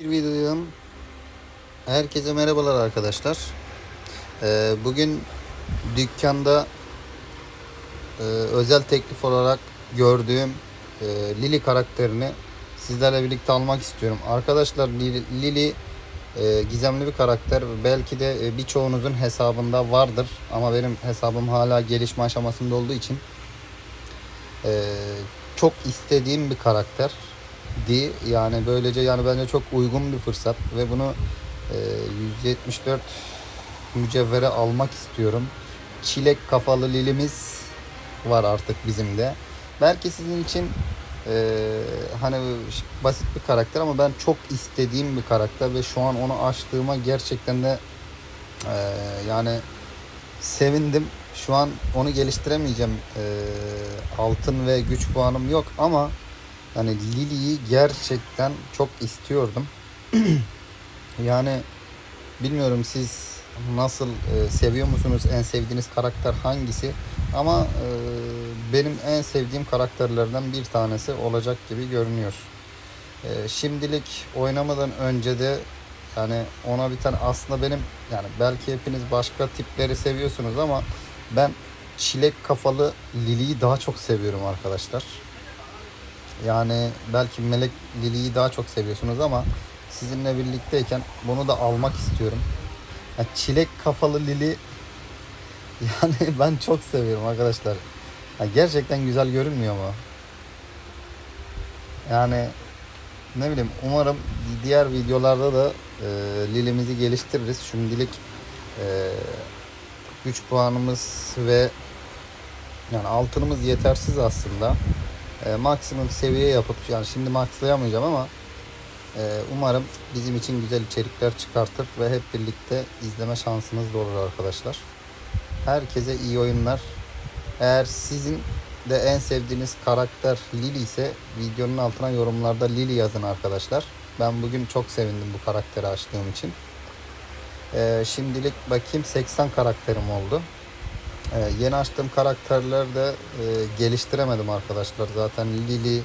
Bir videodan herkese merhabalar arkadaşlar. Ee, bugün dükkanda e, özel teklif olarak gördüğüm e, Lily karakterini sizlerle birlikte almak istiyorum. Arkadaşlar Lily, Lily e, gizemli bir karakter. Belki de e, birçoğunuzun hesabında vardır ama benim hesabım hala gelişme aşamasında olduğu için e, çok istediğim bir karakter di yani böylece yani bence çok uygun bir fırsat ve bunu e, 174 mücevhere almak istiyorum. Çilek kafalı lilimiz var artık bizim de. Belki sizin için e, hani basit bir karakter ama ben çok istediğim bir karakter ve şu an onu açtığıma gerçekten de e, yani sevindim. Şu an onu geliştiremeyeceğim. E, altın ve güç puanım yok ama yani Lily'yi gerçekten çok istiyordum. yani bilmiyorum siz nasıl e, seviyor musunuz? En sevdiğiniz karakter hangisi? Ama e, benim en sevdiğim karakterlerden bir tanesi olacak gibi görünüyor. E, şimdilik oynamadan önce de yani ona bir tane aslında benim yani belki hepiniz başka tipleri seviyorsunuz ama ben çilek kafalı Lily'yi daha çok seviyorum arkadaşlar. Yani belki Melek Lili'yi daha çok seviyorsunuz ama sizinle birlikteyken bunu da almak istiyorum. Ya çilek kafalı Lili yani ben çok seviyorum arkadaşlar. Ya gerçekten güzel görünmüyor mu? Yani ne bileyim umarım diğer videolarda da e, Lili'mizi geliştiririz. Şimdilik e, güç puanımız ve yani altınımız yetersiz aslında e, maksimum seviye yapıp yani şimdi maxlayamayacağım ama e, umarım bizim için güzel içerikler çıkartır ve hep birlikte izleme şansınız da olur arkadaşlar. Herkese iyi oyunlar. Eğer sizin de en sevdiğiniz karakter Lily ise videonun altına yorumlarda Lily yazın arkadaşlar. Ben bugün çok sevindim bu karakteri açtığım için. E, şimdilik bakayım 80 karakterim oldu. Ee, yeni açtığım karakterleri de e, geliştiremedim arkadaşlar. Zaten Lily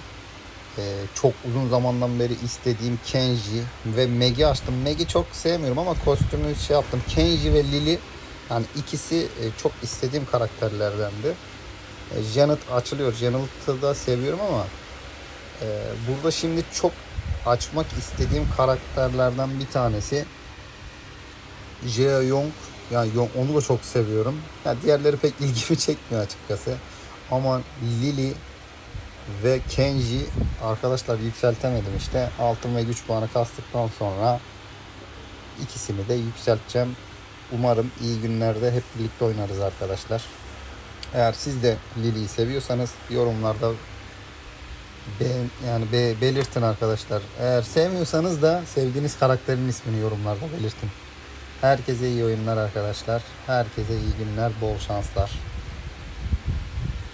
e, çok uzun zamandan beri istediğim Kenji ve Meg'i açtım. Meg'i çok sevmiyorum ama kostümünü şey yaptım. Kenji ve Lily yani ikisi e, çok istediğim karakterlerdendi. E, Janet açılıyor. Janet'ı da seviyorum ama e, burada şimdi çok açmak istediğim karakterlerden bir tanesi Yani onu da çok seviyorum. Yani diğerleri pek ilgimi çekmiyor açıkçası. Ama Lily ve Kenji arkadaşlar yükseltemedim işte. Altın ve güç puanı kastıktan sonra ikisini de yükselteceğim. Umarım iyi günlerde hep birlikte oynarız arkadaşlar. Eğer siz de Lily'yi seviyorsanız yorumlarda beğen, yani be, belirtin arkadaşlar. Eğer sevmiyorsanız da sevdiğiniz karakterin ismini yorumlarda belirtin. Herkese iyi oyunlar arkadaşlar. Herkese iyi günler, bol şanslar.